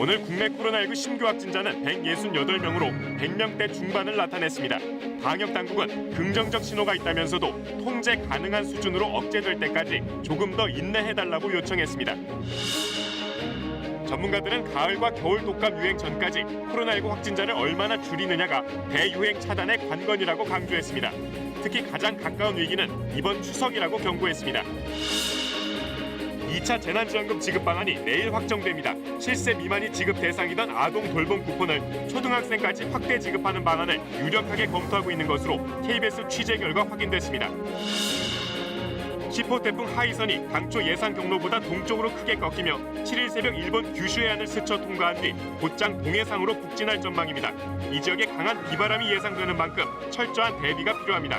오늘 국내 코로나19 신규 확진자는 168명으로 100명대 중반을 나타냈습니다. 방역 당국은 긍정적 신호가 있다면서도 통제 가능한 수준으로 억제될 때까지 조금 더 인내해달라고 요청했습니다. 전문가들은 가을과 겨울 독감 유행 전까지 코로나19 확진자를 얼마나 줄이느냐가 대유행 차단의 관건이라고 강조했습니다. 특히 가장 가까운 위기는 이번 추석이라고 경고했습니다. 2차 재난지원금 지급 방안이 내일 확정됩니다. 7세 미만이 지급 대상이던 아동 돌봄 쿠폰을 초등학생까지 확대 지급하는 방안을 유력하게 검토하고 있는 것으로 KBS 취재 결과 확인됐습니다. 10호 태풍 하이선이 당초 예상 경로보다 동쪽으로 크게 꺾이며 7일 새벽 일본 규슈 해안을 스쳐 통과한 뒤 곧장 동해상으로 북진할 전망입니다. 이 지역에 강한 비바람이 예상되는 만큼 철저한 대비가 필요합니다.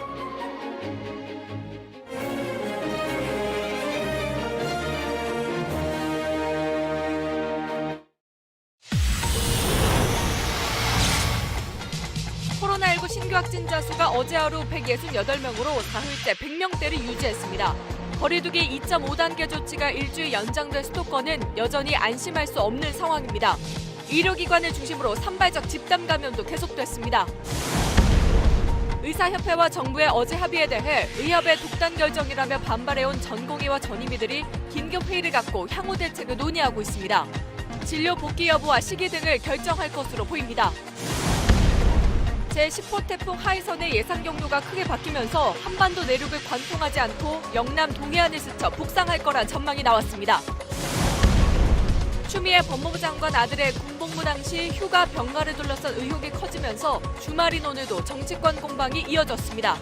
코로나19 신규 확진자 수가 어제 하루 168명으로 사흘째 100명대를 유지했습니다. 거리두기 2.5단계 조치가 일주일 연장된 수도권은 여전히 안심할 수 없는 상황입니다. 의료기관을 중심으로 산발적 집단 감염도 계속됐습니다. 의사협회와 정부의 어제 합의에 대해 의협의 독단 결정이라며 반발해온 전공의와 전임의들이 긴급 회의를 갖고 향후 대책을 논의하고 있습니다. 진료 복귀 여부와 시기 등을 결정할 것으로 보입니다. 제10호 태풍 하이선의 예상 경로가 크게 바뀌면서 한반도 내륙을 관통하지 않고 영남 동해안을 스쳐 북상할 거란 전망이 나왔습니다. 추미애 법무부 장관 아들의 군복무 당시 휴가 병가를 둘러싼 의혹이 커지면서 주말인 오늘도 정치권 공방이 이어졌습니다.